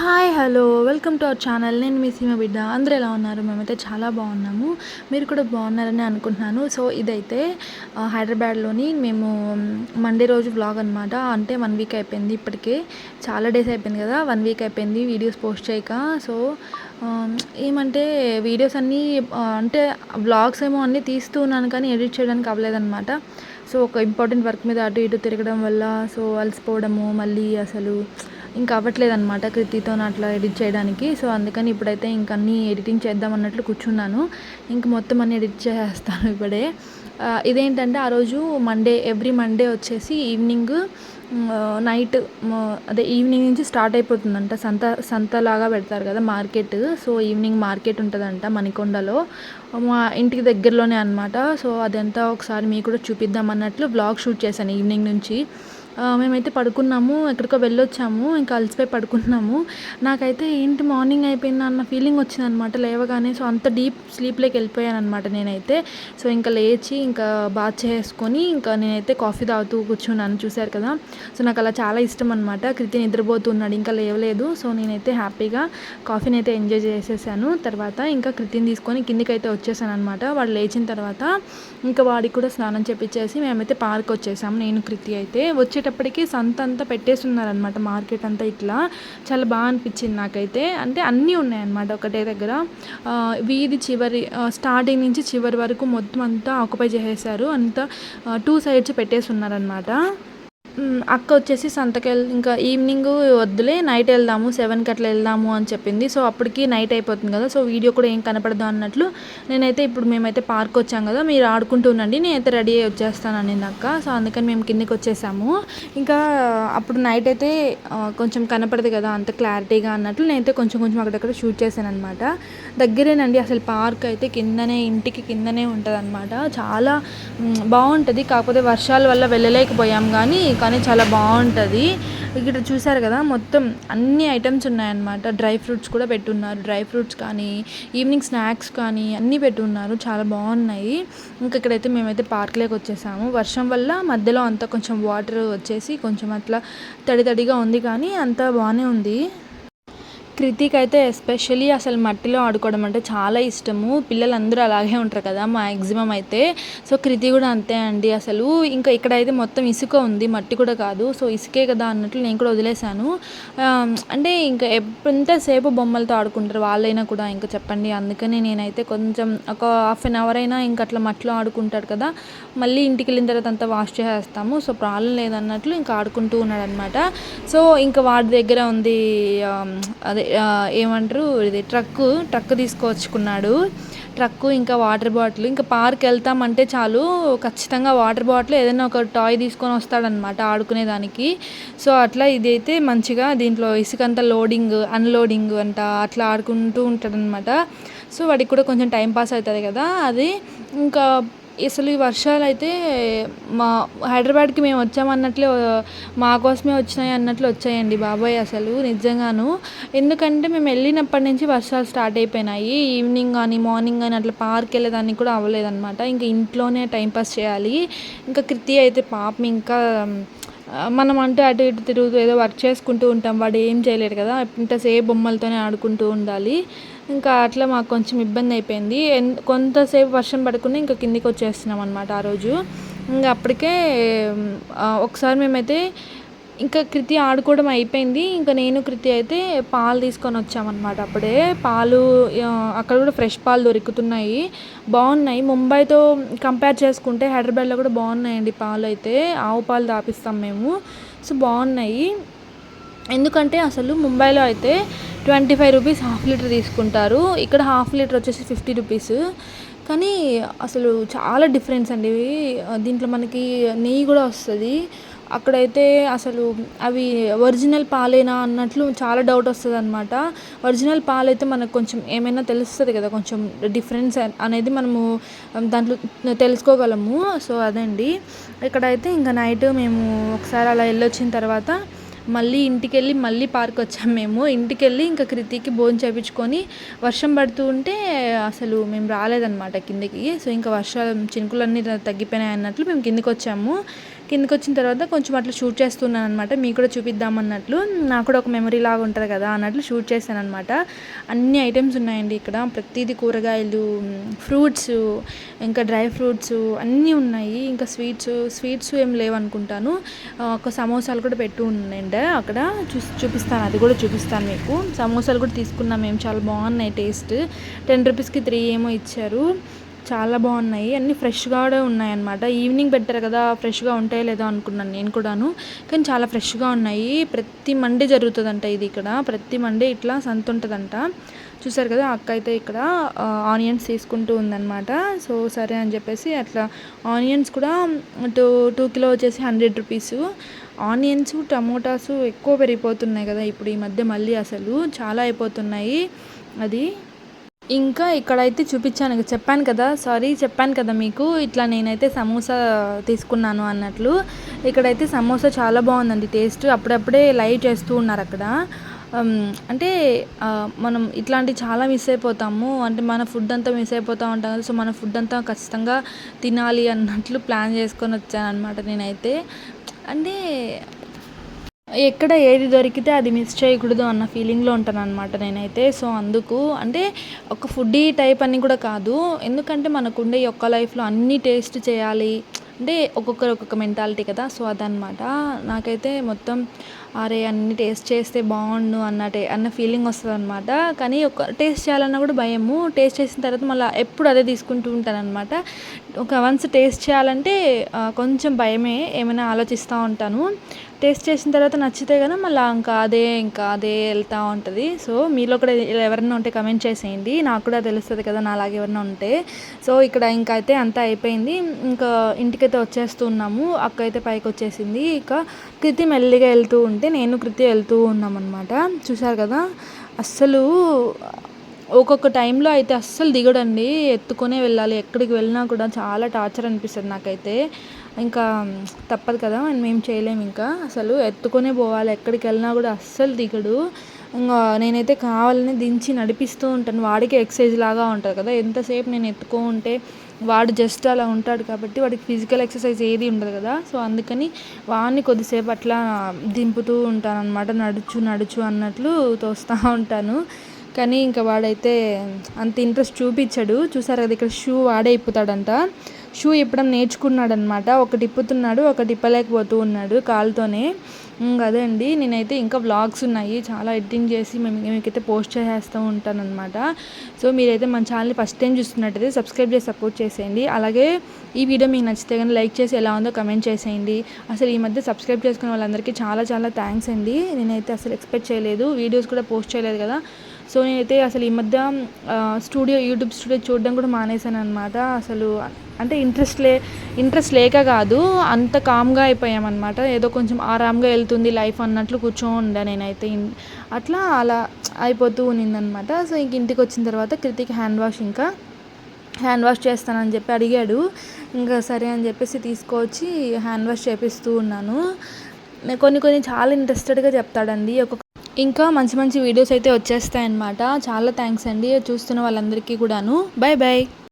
Hi hello. Welcome to our channel. నేను మీ సీమ బిడ్డ. అందరూ ఎలా ఉన్నారు? మేమైతే చాలా బాగున్నాము. మీరు కూడా బాగున్నారని అనుకుంటున్నాను. సో ఇదైతే హైదరాబాద్లోని మేము మండే రోజు వ్లాగ్ అనమాట అంటే వన్ వీక్ అయిపోయింది ఇప్పటికే. చాలా డేస్ అయిపోయింది కదా. వన్ వీక్ అయిపోయింది వీడియోస్ పోస్ట్ చేయక. సో ఏమంటే వీడియోస్ అన్నీ అంటే వ్లాగ్స్ ఏమో అన్నీ తీస్తూ ఉన్నాను కానీ ఎడిట్ చేయడానికి అవ్వలేదన్నమాట. సో ఒక ఇంపార్టెంట్ వర్క్ మీద అటు ఇటు తిరగడం వల్ల సో అలసిపోవడము మళ్ళీ అసలు ఇంకా అవ్వట్లేదు అనమాట కృతితో అట్లా ఎడిట్ చేయడానికి. సో అందుకని ఇప్పుడైతే ఇంక అన్నీ ఎడిటింగ్ చేద్దాం అన్నట్లు కూర్చున్నాను. ఇంక మొత్తం అన్ని ఎడిట్ చేస్తాను ఇప్పుడే. ఇదేంటంటే ఆ రోజు మండే ఎవ్రీ మండే వచ్చేసి ఈవినింగ్ నైట్ అదే ఈవినింగ్ నుంచి స్టార్ట్ అయిపోతుందంట. సంత సంతలాగా పెడతారు కదా మార్కెట్. సో ఈవినింగ్ మార్కెట్ ఉంటుందంట మణికొండలో. మా ఇంటికి దగ్గరలోనే అనమాట సో అదంతా ఒకసారి మీకు కూడా చూపిద్దాం అన్నట్లు బ్లాగ్ షూట్ చేశాను ఈవినింగ్ నుంచి. మేమైతే పడుకున్నాము ఎక్కడికో వెళ్ళొచ్చాము ఇంకా అలసిపోయి పడుకున్నాము. నాకైతే ఏంటి మార్నింగ్ అయిపోయింది అన్న ఫీలింగ్ వచ్చిందనమాట. లేవగానే సో అంత డీప్ స్లీప్లోకి వెళ్ళిపోయాను అనమాట నేనైతే. సో ఇంకా లేచి ఇంకా బాత్ చేసుకొని ఇంకా నేనైతే కాఫీ తాగుతూ కూర్చున్నాను. చూశారు కదా? సో నాకు అలా చాలా ఇష్టం అనమాట కృతి నిద్రపోతున్నాడు ఇంకా లేవలేదు. సో నేనైతే హ్యాపీగా కాఫీని అయితే ఎంజాయ్ చేసేసాను. తర్వాత ఇంకా కృతిని తీసుకొని కిందికి అయితే వచ్చేసాను అనమాట వాడు లేచిన తర్వాత ఇంకా వాడికి కూడా స్నానం చేపించేసి మేమైతే పార్క్ వచ్చేసాము. నేను కృతి అయితే వచ్చేటప్పటికి సంత అంతా పెట్టేస్తున్నారనమాట మార్కెట్ అంతా ఇట్లా. చాలా బాగా అనిపించింది నాకైతే. అంటే అన్నీ ఉన్నాయన్నమాట ఒకటే దగ్గర. వీధి చివరి స్టార్టింగ్ నుంచి చివరి వరకు మొత్తం అంతా ఆక్యుపై చేసేసారు. అంతా టూ సైడ్స్ పెట్టేస్తున్నారనమాట అక్క వచ్చేసి సంతకెళ్ ఇంకా ఈవినింగ్ వద్దులే నైట్ వెళ్దాము సెవెన్కి అట్లా వెళ్దాము అని చెప్పింది. సో అప్పటికి నైట్ అయిపోతుంది కదా. సో వీడియో కూడా ఏం కనపడదు అన్నట్లు నేనైతే ఇప్పుడు మేమైతే పార్క్ వచ్చాం కదా. మీరు ఆడుకుంటూ ఉండండి. నేనైతే రెడీ అయ్యి వచ్చేస్తాను అనింది అక్క. సో అందుకని మేము కిందకి వచ్చేసాము. ఇంకా అప్పుడు నైట్ అయితే కొంచెం కనపడదు కదా అంత క్లారిటీగా అన్నట్లు నేనైతే కొంచెం కొంచెం అక్కడక్కడ షూట్ చేశాను అనమాట దగ్గరేనండి అసలు పార్క్ అయితే కిందనే ఇంటికి కిందనే ఉంటుంది అనమాట చాలా బాగుంటుంది కాకపోతే వర్షాల వల్ల వెళ్ళలేకపోయాం కానీ కానీ చాలా బాగుంటుంది ఇక్కడ చూసారు కదా మొత్తం అన్ని ఐటమ్స్ ఉన్నాయన్నమాట. డ్రై ఫ్రూట్స్ కూడా పెట్టున్నారు. డ్రై ఫ్రూట్స్ కానీ ఈవినింగ్ స్నాక్స్ కానీ అన్నీ పెట్టున్నారు. చాలా బాగున్నాయి ఇంకా ఇక్కడైతే మేమైతే పార్క్లోకి వచ్చేసాము. వర్షం వల్ల మధ్యలో అంతా కొంచెం వాటర్ వచ్చేసి కొంచెం అట్లా తడి తడిగా ఉంది కానీ అంతా బాగానే ఉంది. కృతిక్ అయితే ఎస్పెషలీ అసలు మట్టిలో ఆడుకోవడం అంటే చాలా ఇష్టము. పిల్లలందరూ అలాగే ఉంటారు కదా మ్యాక్సిమం అయితే. సో కృతి కూడా అంతే అండి అసలు. ఇంకా ఇక్కడైతే మొత్తం ఇసుక ఉంది మట్టి కూడా కాదు. సో ఇసుకే కదా అన్నట్లు నేను కూడా వదిలేశాను. అంటే ఇంకా ఎంతసేపు బొమ్మలతో ఆడుకుంటారు వాళ్ళైనా కూడా ఇంకా చెప్పండి. అందుకని నేనైతే కొంచెం ఒక హాఫ్ అన్ అవర్ అయినా ఇంకా అట్లా మట్టిలో ఆడుకుంటాడు కదా. మళ్ళీ ఇంటికి వెళ్ళిన తర్వాత అంతా వాష్ చేసేస్తాము. సో ప్రాబ్లం లేదన్నట్లు ఇంకా ఆడుకుంటూ ఉన్నాడు అనమాట సో ఇంకా వాడి దగ్గర ఉంది అదే ఏమంటారు ఇది ట్రక్కు ట్రక్ తీసుకొచ్చుకున్నాడు. ట్రక్కు ఇంకా వాటర్ బాటిల్ ఇంకా పార్క్ వెళ్తామంటే చాలు ఖచ్చితంగా వాటర్ బాటిల్ ఏదైనా ఒక టాయ్ తీసుకొని వస్తాడనమాట ఆడుకునేదానికి. సో అట్లా ఇదైతే మంచిగా దీంట్లో ఇసుకంతా లోడింగ్ అన్లోడింగ్ అంట అట్లా ఆడుకుంటూ ఉంటాడనమాట సో వాడికి కూడా కొంచెం టైం పాస్ అవుతుంది కదా అది. ఇంకా అసలు ఈ వర్షాలు అయితే మా హైదరాబాద్కి మేము వచ్చామన్నట్లే మా కోసమే వచ్చినాయి అన్నట్లు వచ్చాయండి బాబాయ్ అసలు నిజంగాను. ఎందుకంటే మేము వెళ్ళినప్పటి నుంచి వర్షాలు స్టార్ట్ అయిపోయినాయి. ఈవినింగ్ కానీ మార్నింగ్ కానీ అట్లా పార్క్ వెళ్ళేదానికి కూడా అవ్వలేదన్నమాట. ఇంకా ఇంట్లోనే టైంపాస్ చేయాలి. ఇంకా కృతి అయితే పాపం ఇంకా మనం అంటే అటు ఇటు తిరుగుతూ ఏదో వర్క్ చేసుకుంటూ ఉంటాం. వాడు ఏం చేయలేడు కదా. ఇంతసేపు బొమ్మలతోనే ఆడుకుంటూ ఉండాలి. ఇంకా అట్లా మాకు కొంచెం ఇబ్బంది అయిపోయింది. ఎన్- కొంతసేపు వర్షం పడకుండా ఇంకా కిందికి వచ్చేస్తున్నాం అనమాట ఆ రోజు. ఇంకా అప్పటికే ఒకసారి మేమైతే ఇంకా కృతి ఆడుకోవడం అయిపోయింది. ఇంకా నేను కృతి అయితే పాలు తీసుకొని వచ్చామన్నమాట. అప్పుడే పాలు అక్కడ కూడా ఫ్రెష్ పాలు దొరుకుతున్నాయి. బాగున్నాయి. ముంబైతో కంపేర్ చేసుకుంటే హైదరాబాద్లో కూడా బాగున్నాయండి పాలు అయితే. ఆవు పాలు తాపిస్తాం మేము. సో బాగున్నాయి. ఎందుకంటే అసలు ముంబైలో అయితే twenty five rupees half litre తీసుకుంటారు. ఇక్కడ హాఫ్ లీటర్ వచ్చేసి ఫిఫ్టీ రూపీస్. కానీ అసలు చాలా డిఫరెన్స్ అండి. దీంట్లో మనకి నెయ్యి కూడా వస్తుంది. అక్కడైతే అసలు అవి ఒరిజినల్ పాలేనా అన్నట్లు చాలా డౌట్ వస్తుంది అనమాట ఒరిజినల్ పాలైతే మనకు కొంచెం ఏమైనా తెలుస్తుంది కదా కొంచెం డిఫరెన్స్ అనేది మనము దాంట్లో తెలుసుకోగలము. సో అదండి. ఇక్కడైతే ఇంకా నైట్ మేము ఒకసారి అలా వెళ్ళొచ్చిన తర్వాత మళ్ళీ ఇంటికి వెళ్ళి మళ్ళీ పార్క్ వచ్చాము మేము. ఇంటికి వెళ్ళి ఇంకా కృతికి భోజనం చేపించుకొని వర్షం పడుతూ ఉంటే అసలు మేము రాలేదన్నమాట కిందకి. సో ఇంకా వర్షాలు చినుకులన్నీ తగ్గిపోయినాయి అన్నట్లు మేము కిందకి వచ్చాము కిందకి వచ్చిన తర్వాత కొంచెం అట్లా షూట్ చేస్తున్నాను అనమాట మీకు కూడా చూపిద్దామన్నట్లు నాకు కూడా ఒక మెమరీ లాగా ఉంటుంది కదా అన్నట్లు షూట్ చేశాను అనమాట అన్ని ఐటమ్స్ ఉన్నాయండి ఇక్కడ. ప్రతిదీ కూరగాయలు ఫ్రూట్స్ ఇంకా డ్రై ఫ్రూట్స్ అన్నీ ఉన్నాయి. ఇంకా స్వీట్స్ స్వీట్స్ ఏం లేవనుకుంటాను ఒక సమోసాలు కూడా పెట్టు ఉండండి అక్కడ. చూ చూపిస్తాను. అది కూడా చూపిస్తాను మీకు. సమోసాలు కూడా తీసుకున్నాం. మేము చాలా బాగున్నాయి టేస్ట్. టెన్ రూపీస్కి త్రీ ఏమో ఇచ్చారు. చాలా బాగున్నాయి. అన్నీ ఫ్రెష్గా కూడా ఉన్నాయి అన్నమాట ఈవినింగ్ పెట్టారు కదా ఫ్రెష్గా ఉంటాయో లేదో అనుకున్నాను నేను కూడాను. కానీ చాలా ఫ్రెష్గా ఉన్నాయి. ప్రతి మండే జరుగుతుందంట ఇది ఇక్కడ. ప్రతి మండే ఇట్లా సంత ఉంటుందంట. చూసారు కదా అక్క అయితే ఇక్కడ ఆనియన్స్ తీసుకుంటూ ఉందన్నమాట. సో సరే అని చెప్పేసి అట్లా ఆనియన్స్ కూడా టూ టూ కిలో వచ్చేసి హండ్రెడ్ రూపీస్. ఆనియన్స్ టమోటాస్ ఎక్కువ పెరిగిపోతున్నాయి కదా ఇప్పుడు ఈ మధ్య మళ్ళీ అసలు. చాలా అయిపోతున్నాయి. అది ఇంకా ఇక్కడైతే చూపించాను చెప్పాను కదా సారీ చెప్పాను కదా మీకు ఇట్లా నేనైతే సమోసా తీసుకున్నాను అన్నట్లు. ఇక్కడైతే సమోసా చాలా బాగుందండి టేస్ట్ అప్పుడప్పుడే లైవ్ చేస్తూ ఉన్నారు అక్కడ. అంటే మనం ఇట్లాంటివి చాలా మిస్ అయిపోతాము అంటే మన ఫుడ్ అంతా మిస్ అయిపోతూ ఉంటాం కదా సో మన ఫుడ్ అంతా ఖచ్చితంగా తినాలి అన్నట్లు ప్లాన్ చేసుకొని వచ్చాను అనమాట నేనైతే. అంటే ఎక్కడ ఏది దొరికితే అది మిస్ చేయకూడదు అన్న ఫీలింగ్లో ఉంటాను అనమాట నేనైతే. సో అందుకు అంటే ఒక ఫుడ్డీ టైప్ అని కూడా కాదు. ఎందుకంటే మనకుండే ఒక్క లైఫ్లో అన్ని టేస్ట్ చేయాలి. అంటే ఒక్కొక్కరు ఒక్కొక్క మెంటాలిటీ కదా. సో అదనమాట నాకైతే మొత్తం అరే అన్ని టేస్ట్ చేస్తే బాగుండు అన్నటే అన్న ఫీలింగ్ వస్తుంది అనమాట కానీ ఒక టేస్ట్ చేయాలన్నా కూడా భయము. టేస్ట్ చేసిన తర్వాత మళ్ళీ ఎప్పుడు అదే తీసుకుంటూ ఉంటాను అనమాట ఒక వన్స్ టేస్ట్ చేయాలంటే కొంచెం భయమే. ఏమైనా ఆలోచిస్తూ ఉంటాను. టేస్ట్ చేసిన తర్వాత నచ్చితే కదా మళ్ళీ ఇంకా అదే ఇంకా అదే వెళ్తూ ఉంటుంది. సో మీలో కూడా ఎవరైనా ఉంటే కమెంట్ చేసేయండి. నాకు కూడా తెలుస్తుంది కదా నాలాగే ఎవరైనా ఉంటే. సో ఇక్కడ ఇంకా అయితే అంతా అయిపోయింది. ఇంకా ఇంటికైతే వచ్చేస్తున్నాము అక్క అయితే పైకి వచ్చేసింది. ఇక కృతి మెల్లిగా వెళ్తూ ఉంటే నేను కృతి వెళ్తూ ఉన్నాం అనమాట చూసారు కదా? అస్సలు ఒక్కొక్క టైంలో అయితే అస్సలు దిగడండి. ఎత్తుకునే వెళ్ళాలి. ఎక్కడికి వెళ్ళినా కూడా చాలా టార్చర్ అనిపిస్తుంది నాకైతే. ఇంకా తప్పదు కదా మేము చేయలేము ఇంకా. అసలు ఎత్తుకొనే పోవాలి ఎక్కడికి వెళ్ళినా కూడా అస్సలు దిగడు. ఇంకా నేనైతే కావాలని దించి నడిపిస్తూ ఉంటాను. వాడికి ఎక్సర్సైజ్ లాగా ఉంటుంది కదా. ఎంతసేపు నేను ఎత్తుకో ఉంటే వాడు జస్ట్ అలా ఉంటాడు కాబట్టి వాడికి ఫిజికల్ ఎక్సర్సైజ్ ఏది ఉండదు కదా. సో అందుకని వాడిని కొద్దిసేపు అట్లా దింపుతూ ఉంటాను అనమాట నడుచు నడుచు అన్నట్లు తోస్తూ ఉంటాను. కానీ ఇంకా వాడైతే అంత ఇంట్రెస్ట్ చూపించడు. చూసారు కదా ఇక్కడ షూ వాడే ఇప్పుతాడంట షూ ఇప్పడం నేర్చుకున్నాడు అనమాట ఒకటి ఇప్పుతున్నాడు ఒకటి ఇప్పలేకపోతూ ఉన్నాడు కాలుతోనే. అదే అండి. నేనైతే ఇంకా వ్లాగ్స్ ఉన్నాయి. చాలా ఎడిటింగ్ చేసి మేము మీకైతే పోస్ట్ చేసేస్తూ ఉంటాను సో మీరైతే మన ఛానల్ని ఫస్ట్ టైం చూస్తున్నట్టయితే సబ్స్క్రైబ్ చేసి సపోర్ట్ చేసేయండి. అలాగే ఈ వీడియో మీకు నచ్చితే కానీ లైక్ చేసి ఎలా ఉందో కమెంట్ చేసేయండి. అసలు ఈ మధ్య సబ్స్క్రైబ్ చేసుకున్న వాళ్ళందరికీ చాలా చాలా థ్యాంక్స్ అండి. నేనైతే అసలు ఎక్స్పెక్ట్ చేయలేదు. వీడియోస్ కూడా పోస్ట్ చేయలేదు కదా. సో నేనైతే అసలు ఈ మధ్య స్టూడియో యూట్యూబ్ స్టూడియో చూడడం కూడా మానేశాను అనమాట అసలు అంటే ఇంట్రెస్ట్ లే ఇంట్రెస్ట్ లేక కాదు అంత కామ్గా అయిపోయామన్నమాట. ఏదో కొంచెం ఆరామ్గా వెళ్తుంది లైఫ్ అన్నట్లు కూర్చొని నేనైతే. అట్లా అలా అయిపోతూ ఉన్నిందనమాట సో ఇంక ఇంటికి వచ్చిన తర్వాత కృతిక్ హ్యాండ్ వాష్ ఇంకా హ్యాండ్ వాష్ చేస్తానని చెప్పి అడిగాడు. ఇంకా సరే అని చెప్పేసి తీసుకొచ్చి హ్యాండ్ వాష్ చేపిస్తూ ఉన్నాను. కొన్ని కొన్ని చాలా ఇంట్రెస్టెడ్గా చెప్తాడండి. ఒక్కొక్క ఇంకా మంచి మంచి వీడియోస్ అయితే వచ్చేస్తాయన్నమాట. చాలా థ్యాంక్స్ అండి. చూస్తున్న వాళ్ళందరికీ కూడాను. Bye bye